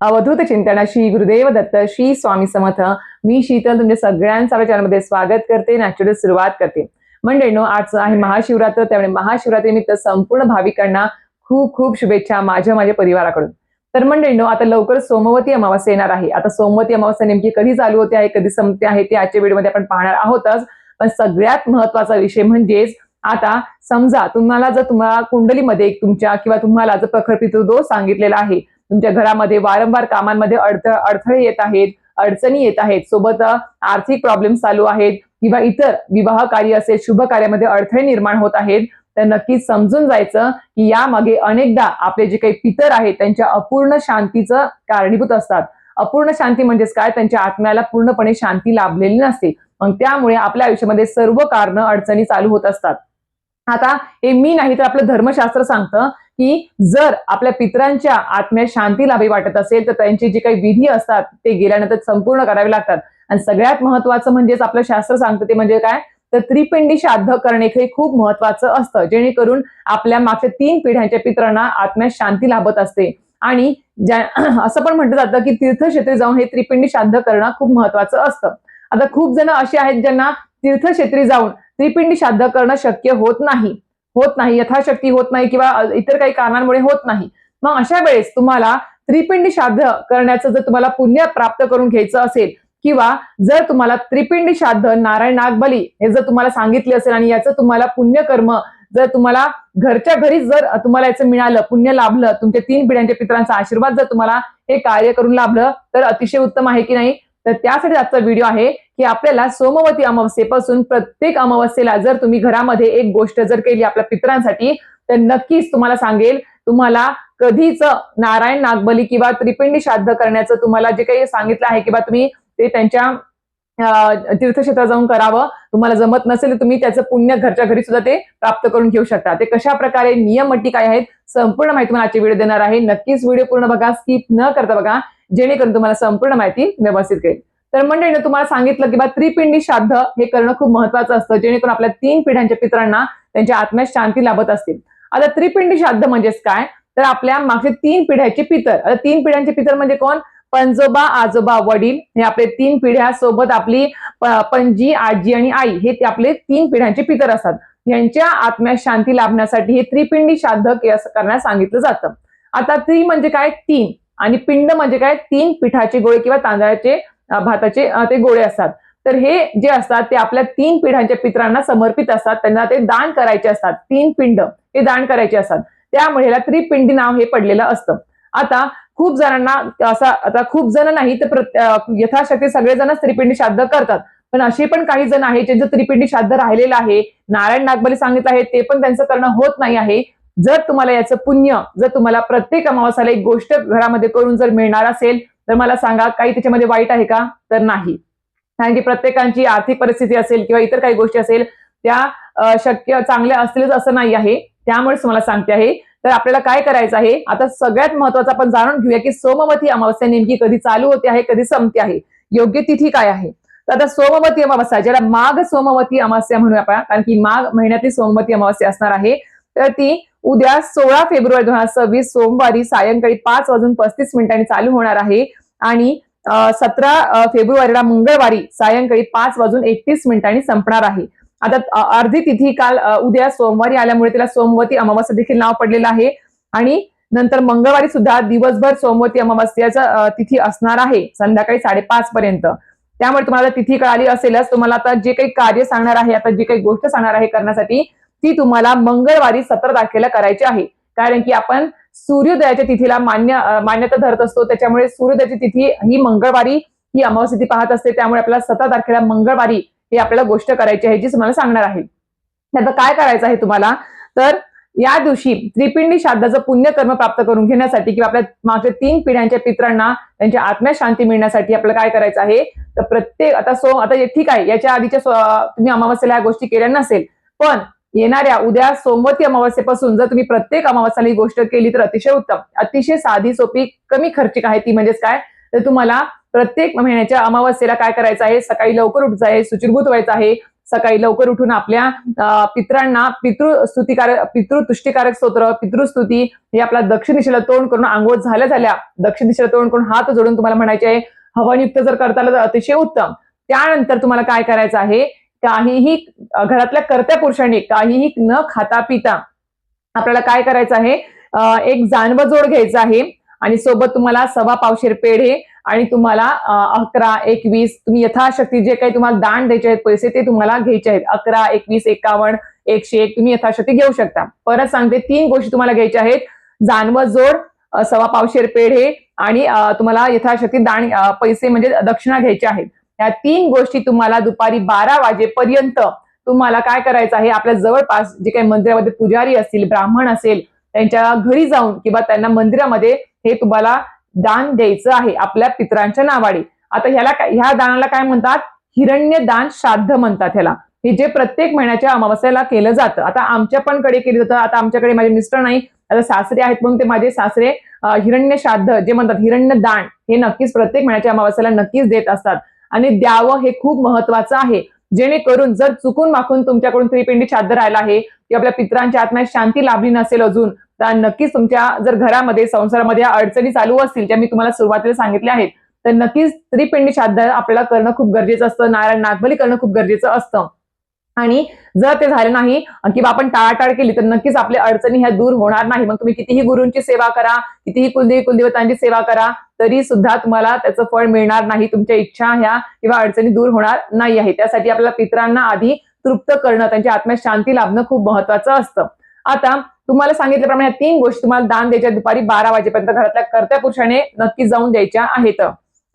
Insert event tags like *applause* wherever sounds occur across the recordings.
अवधूत चिंतन श्री गुरुदेव दत्त श्री स्वामी समर्थ. मी शीतल तुमच्या सगळ्यांचा चॅनलमध्ये स्वागत करते. नॅचरल सुरुवात करते. मंडळीनो आज आहे महाशिवरात्र त्यामुळे महाशिवरात्रीनिमित्त संपूर्ण भाविकांना खूप खूप शुभेच्छा माझ्या माझ्या परिवाराकडून. तर मंडळीनो आता लवकर सोमवती अमावस्या येणार आहे. आता सोमवती अमावस्या नेमकी कधी चालू होते आहे कधी संपते आहे ते आजच्या व्हिडिओमध्ये आपण पाहणार आहोतच. पण सगळ्यात महत्त्वाचा विषय म्हणजेच आता समजा तुम्हाला जर तुम्हाला कुंडलीमध्ये तुमच्या किंवा तुम्हाला जर प्रखर पितृदोष सांगितलेला आहे तुमच्या घरामध्ये वारंवार कामांमध्ये अडथ अडथळे येत आहेत अडचणी येत आहेत. सोबत आर्थिक प्रॉब्लेम चालू आहेत किंवा इतर विवाह कार्य असेल शुभ कार्यामध्ये अडथळे निर्माण होत आहेत तर नक्कीच समजून जायचं की यामागे अनेकदा आपले जे काही पितर आहेत त्यांच्या अपूर्ण शांतीचं कारणीभूत असतात. अपूर्ण शांती म्हणजेच काय? त्यांच्या आत्म्याला पूर्णपणे शांती लाभलेली नसते. मग त्यामुळे आपल्या आयुष्यामध्ये सर्व कारण अडचणी चालू होत असतात. आता हे मी नाही तर आपलं धर्मशास्त्र सांगतं की जर आपल्या पितरांच्या आत्म्यात शांती लाभी वाटत असेल तर त्यांची जी काही विधी असतात ते गेल्यानंतर संपूर्ण करावे लागतात. आणि सगळ्यात महत्वाचं म्हणजेच आपलं शास्त्र सांगतं ते म्हणजे काय? तर त्रिपिंडी श्राद्ध करणे हे खूप महत्वाचं असतं जेणेकरून आपल्या मागच्या तीन पिढ्यांच्या पितरांना आत्म्यात शांती लाभत असते. आणि ज्या *clears throat* असं पण म्हटलं जातं की तीर्थक्षेत्री जाऊन हे त्रिपिंडी श्राद्ध करणं खूप महत्वाचं असतं. आता खूप जण असे आहेत ज्यांना तीर्थक्षेत्री जाऊन त्रिपिंडी श्राद्ध करणं शक्य होत नाही. होत नाही यथाशक्ती होत नाही किंवा इतर काही कारणांमुळे होत नाही. मग अशा वेळेस तुम्हाला त्रिपिंडी श्राद्ध करण्याचं जर तुम्हाला पुण्य प्राप्त करून घ्यायचं असेल किंवा जर तुम्हाला त्रिपिंडी श्राद्ध नारायण नागबली हे जर तुम्हाला सांगितले असेल आणि याचं तुम्हाला पुण्यकर्म जर तुम्हाला घरच्या घरीच जर तुम्हाला याचं मिळालं पुण्य लाभलं तुमच्या तीन पिढ्यांच्या पितरांचा आशीर्वाद जर तुम्हाला हे कार्य करून लाभलं तर अतिशय उत्तम आहे की नाही? तर त्यासाठी आजचा व्हिडिओ आहे. की आपल्याला सोमवती अमावस्येपासून प्रत्येक अमावस्येला जर तुम्ही घरामध्ये एक गोष्ट जर केली आपल्या पितरांसाठी तर नक्कीच तुम्हाला सांगेल तुम्हाला कधीच नारायण नागबली किंवा त्रिपिंडी श्राद्ध करण्याचं तुम्हाला जे काही सांगितलं आहे किंवा तुम्ही ते त्यांच्या तीर्थक्षेत्रात जाऊन करावं तुम्हाला जमत नसेल तर तुम्ही त्याचं पुण्य घरच्या घरी सुद्धा ते प्राप्त करून घेऊ शकता. ते कशा प्रकारे नियम अटी काय आहेत संपूर्ण माहिती मला आजची व्हिडिओ देणार आहे. नक्कीच व्हिडिओ पूर्ण बघा स्किप न करता बघा जेणेकरून तुम्हाला संपूर्ण माहिती व्यवस्थित करेल तर मंडळीने तुम्हाला सांगितलं की बा त्रिपिंडी श्राद्ध हे करणं खूप महत्वाचं असतं जेणेकरून आपल्या तीन पिढ्यांच्या पितरांना त्यांच्या आत्म्यात शांती लाभत असतील. आता त्रिपिंडी श्राद्ध म्हणजेच काय? तर आपल्या मागचे तीन पिढ्याचे पितर. आता तीन पिढ्यांचे पितर म्हणजे कोण? पंजोबा आजोबा वडील. हे आपले तीन पिढ्या सोबत आपली पणजी आजी आणि आई हे आपले तीन पिढ्यांचे पितर असतात. यांच्या आत्म्यात शांती लाभण्यासाठी हे त्रिपिंडी श्राद्ध करण्यास सांगितलं जातं. आता त्रि म्हणजे काय? तीन. आणि पिंड म्हणजे काय? तीन पिठाचे गोळे किंवा तांदळाचे भाताचे ते गोळे असतात. तर हे जे असतात ते आपल्या तीन पिढ्यांच्या पित्रांना समर्पित असतात. त्यांना ते दान करायचे असतात. तीन पिंड हे दान करायचे असतात. त्यामुळे त्रिपिंडी नाव हे पडलेलं असतं. आता खूप जणांना असा आता खूप जण नाही तर यथाशक्ती सगळेजणच त्रिपिंडी श्राद्ध करतात. पण असे पण काही जण आहेत ज्यांचं त्रिपिंडी श्राद्ध राहिलेलं आहे नारायण नागबली सांगितलं आहे ते पण त्यांचं करणं होत नाही आहे. जर तुम्हाला याचं पुण्य जर तुम्हाला प्रत्येक अमावासाला एक गोष्ट घरामध्ये करून जर मिळणार असेल तर मला सांगा काही त्याच्यामध्ये वाईट आहे का? तर नाही. कारण की प्रत्येकांची आर्थिक परिस्थिती असेल किंवा इतर काही गोष्टी असेल त्या शक्य चांगल्या असतीलच असं नाही आहे. त्यामुळेच मला सांगते आहे. तर आपल्याला काय करायचं आहे? आता सगळ्यात महत्वाचं आपण जाणून घेऊया की सोमवती अमावस्या नेमकी कधी चालू होते आहे कधी संपते आहे? योग्य तिथी काय आहे? तर आता सोमवती अमावस्या ज्याला माघ सोमवती अमावस्या म्हणूया आपण कारण की माघ महिन्यातली सोमवती अमावस्या असणार आहे. तर ती उद्या सोळा फेब्रुवारी दोन हजार सव्वीस सोमवारी सायंकाळी पाच वाजून पस्तीस मिनिटांनी चालू होणार आहे. आणि सतरा फेब्रुवारीला मंगळवारी सायंकाळी पाच वाजून एकतीस मिनिटांनी संपणार आहे. आता अर्धी तिथी काल उद्या सोमवारी आल्यामुळे तिला सोमवती अमावास्या देखील नाव पडलेलं आहे. आणि नंतर मंगळवारी सुद्धा दिवसभर सोमवती अमावस्याचा तिथी असणार आहे संध्याकाळी साडेपाच पर्यंत. त्यामुळे तुम्हाला तिथी कळाली असेलच. तुम्हाला आता जे काही कार्य सांगणार आहे आता जी काही गोष्ट सांगणार आहे करण्यासाठी ती तुम्हाला मंगळवारी सतरा तारखेला करायची आहे. कारण की आपण सूर्योदयाच्या तिथीला मान्य मान्यता धरत असतो. त्याच्यामुळे सूर्योदयाची तिथी ही मंगळवारी ही अमावस्या पाहत असते. त्यामुळे आपल्याला सतरा तारखेला मंगळवारी ही आपल्याला गोष्ट करायची आहे जी तुम्हाला सांगणार आहे. त्याचं काय करायचं आहे तुम्हाला? तर या दिवशी त्रिपिंडी श्राद्धाचं पुण्यकर्म प्राप्त करून घेण्यासाठी किंवा आपल्या मागच्या तीन पिढ्यांच्या पित्रांना त्यांच्या आत्म्या शांती मिळण्यासाठी आपल्याला काय करायचं आहे? तर प्रत्येक आता सो आता ठीक आहे. याच्या आधीच्या तुम्ही अमावस्येला या गोष्टी केल्या नसेल. पण येणाऱ्या उद्या सोमवती अमावस्येपासून जर तुम्ही प्रत्येक अमावस्याला ही गोष्ट केली तर अतिशय उत्तम. अतिशय साधी सोपी कमी खर्चिक आहे ती म्हणजेच काय? तर तुम्हाला प्रत्येक महिन्याच्या अमावस्येला काय करायचं आहे? सकाळी लवकर उठायचं आहे सुचिरभूत व्हायचं आहे. सकाळी लवकर उठून आपल्या पित्रांना पितृस्तुतिकारक पितृतुष्टीकारक स्तोत्र पितृस्तुती हे आपला दक्षिण दिशेला तोंड करून आंघोळ झाल्या झाल्या दक्षिण दिशेला तोंड करून हात जोडून तुम्हाला म्हणायचे आहे हवनयुक्त जर करता आलं तर अतिशय उत्तम. त्यानंतर तुम्हाला काय करायचं आहे? काहीही घरातल्या कर्त्या पुरुषांनी काहीही न खाता पिता आपल्याला काय करायचं आहे? एक जानव जोड घ्यायचा आहे. आणि सोबत तुम्हाला सव्वा पावशेर पेढे आणि तुम्हाला अकरा एकवीस तुम्ही यथाशक्ती जे काही तुम्हाला दान द्यायचे आहेत पैसे ते तुम्हाला घ्यायचे आहेत. अकरा एकवीस एकावन्न एकशे एक तुम्ही यथाशक्ती घेऊ शकता. परत सांगते तीन गोष्टी तुम्हाला घ्यायच्या आहेत. जानव जोड सवा सव्वा पावशेर पेढे आणि तुम्हाला यथाशक्ती दान पैसे म्हणजे दक्षिणा घ्यायच्या आहेत. या तीन गोष्टी तुम्हाला दुपारी बारा वाजेपर्यंत तुम्हाला काय करायचं आहे? आपल्या जवळपास जे काही मंदिरामध्ये पुजारी असतील ब्राह्मण असेल त्यांच्या घरी जाऊन किंवा त्यांना मंदिरामध्ये हे तुम्हाला दान द्यायचं आहे आपल्या पितरांच्या नावाने. आता ह्याला ह्या दानाला काय म्हणतात? हिरण्य दान श्राद्ध म्हणतात ह्याला. हे जे प्रत्येक महिन्याच्या अमावस्याला केलं जातं. आता आमच्या पण कडे केलं जातं. आता आमच्याकडे माझे मिस्टर नाही आता सासरे आहेत म्हणून ते माझे सासरे हिरण्य श्राद्ध जे म्हणतात हिरण्य दान हे नक्कीच प्रत्येक महिन्याच्या अमावस्याला नक्कीच देत असतात. आणि द्यावं हे खूप महत्वाचं आहे. जेणेकरून जर चुकून माखून तुमच्याकडून त्रिपिंडी श्राद्ध राहिला आहे की आपल्या पित्रांच्या आत्म्यात शांती लाभली नसेल अजून तर नक्कीच तुमच्या जर घरामध्ये संसारामध्ये अडचणी चालू असतील ज्या मी तुम्हाला सुरुवातीला सांगितल्या आहेत तर नक्कीच त्रिपिंडी श्राद्ध आपल्याला करणं खूप गरजेचं असतं. नारायण नागबली करणं खूप गरजेचं असतं. आणि जर ते झालं नाही किंवा आपण टाळाटाळ केली तर नक्कीच आपल्या अडचणी ह्या दूर होणार नाही. मग तुम्ही कितीही गुरूंची सेवा करा कितीही कुलदेवी कुलदेवतांची सेवा करा तरी सुद्धा तुम्हाला त्याचं फळ मिळणार नाही. तुमच्या इच्छा ह्या किंवा अडचणी दूर होणार नाही आहे त्यासाठी आपल्याला पितरांना आधी तृप्त करणं त्यांच्या आत्म्यात शांती लाभणं खूप महत्वाचं असतं. आता तुम्हाला सांगितल्याप्रमाणे या तीन गोष्टी तुम्हाला दान द्यायच्या दुपारी बारा वाजेपर्यंत घरातल्या कर्त्या पुरुषाने नक्की जाऊन द्यायच्या आहेत.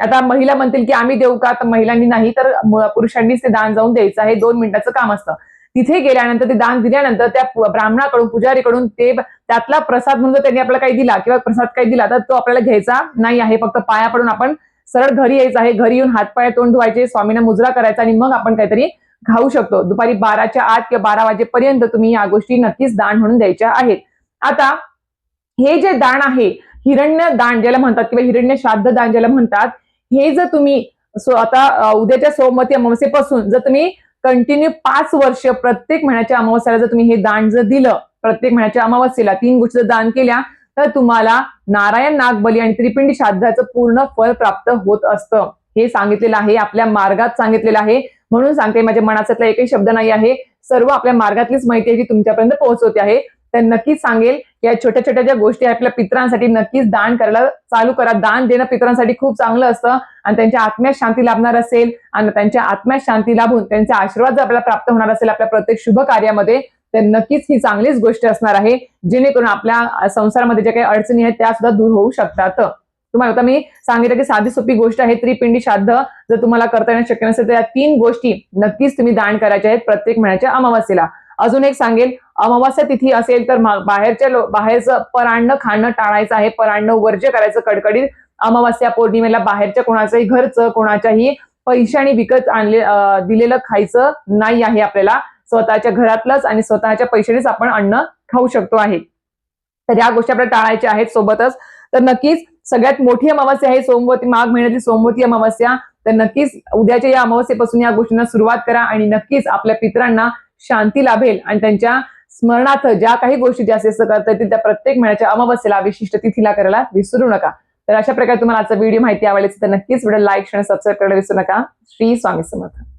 आता महिला म्हणतील की आम्ही देऊ का? तर महिलांनी नाही तर पुरुषांनीच ते दान जाऊन द्यायचं आहे. दोन मिनिटाचं काम असतं. तिथे गेल्यानंतर ते दान दिल्यानंतर त्या ब्राह्मणाकडून पुजारीकडून ते त्यातला प्रसाद म्हणून जर त्यांनी आपल्याला काही दिला किंवा प्रसाद काही दिला तर तो आपल्याला घ्यायचा नाही आहे. फक्त पाया पडून आपण सरळ घरी यायचं आहे. घरी येऊन हातपाय तोंड धुवायचे स्वामींना मुजरा करायचा आणि मग आपण काहीतरी खाऊ शकतो. दुपारी बाराच्या आत किंवा बारा वाजेपर्यंत तुम्ही या गोष्टी नक्कीच दान म्हणून द्यायच्या आहेत. आता हे जे दान आहे हिरण्य दान ज्याला म्हणतात किंवा हिरण्य श्राद्ध दान ज्याला म्हणतात हे जर तुम्ही सो आता उद्याच्या सोमवती अमावस्येपासून जर तुम्ही कंटिन्यू पाच वर्ष प्रत्येक महिन्याच्या अमावस्याला जर तुम्ही हे दान जर दिलं प्रत्येक महिन्याच्या अमावस्येला तीन गोष्टी जर दान केल्या तर तुम्हाला नारायण नागबली आणि त्रिपिंडी श्राद्धाचं पूर्ण फळ प्राप्त होत असतं. हे सांगितलेलं आहे आपल्या मार्गात सांगितलेलं आहे. म्हणून सांगते माझ्या मनाचातला एकही शब्द नाही आहे. सर्व आपल्या मार्गातलीच माहिती आहे जी तुमच्यापर्यंत पोहोचवते आहे. तर नक्कीच सांगेल या छोट्या छोट्या ज्या गोष्टी आहेत आपल्या पित्रांसाठी नक्कीच दान करायला चालू करा. दान देणं पित्रांसाठी खूप चांगलं असतं आणि त्यांच्या आत्म्यात शांती लाभणार असेल आणि त्यांच्या आत्म्यात शांती लाभून त्यांचा आशीर्वाद जर आपल्याला प्राप्त होणार असेल आपल्या प्रत्येक शुभ कार्यामध्ये तर नक्कीच ही चांगलीच गोष्ट असणार आहे जेणेकरून आपल्या संसारामध्ये ज्या काही अडचणी आहेत त्या सुद्धा दूर होऊ शकतात. तुम्हाला आता मी सांगितलं की साधी सोपी गोष्ट आहे त्रिपिंडी श्राद्ध. जर तुम्हाला करता येणं शक्य नसेल तर या तीन गोष्टी नक्कीच तुम्ही दान करायच्या आहेत प्रत्येक महिन्याच्या अमावस्येला. अजून एक सांगेल अमावास्या तिथी असेल तर बाहेरच्या बाहेरचं परान्न खाणं टाळायचं आहे परान्न वर्ज्य करायचं कडकडीत. अमावस्या पौर्णिमेला बाहेरच्या कोणाचंही घरचं कोणाच्याही पैशाने विकत आणले दिलेलं खायचं नाही आहे आपल्याला. स्वतःच्या घरातलंच आणि स्वतःच्या पैशानेच आपण अन्न खाऊ शकतो आहे. तर या गोष्टी आपल्याला टाळायच्या आहेत सोबतच. तर नक्कीच सगळ्यात मोठी अमावस्या आहे सोमवती माघ महिन्यातील सोमवती अमावस्या. तर नक्कीच उद्याच्या या अमावस्येपासून या गोष्टींना सुरुवात करा आणि नक्कीच आपल्या पितरांना शांती लाभेल आणि त्यांच्या स्मरणार्थ ज्या काही गोष्टी जास्तीत करता येतील त्या प्रत्येक महिन्याच्या अमावस्येला विशिष्ट तिथीला करायला विसरू नका. तर अशा प्रकारे तुम्हाला आजचा व्हिडिओ माहिती आवडली तर नक्कीच व्हिडिओ लाईक आणि सबस्क्राईब करायला विसरू नका. श्री स्वामी समर्थ.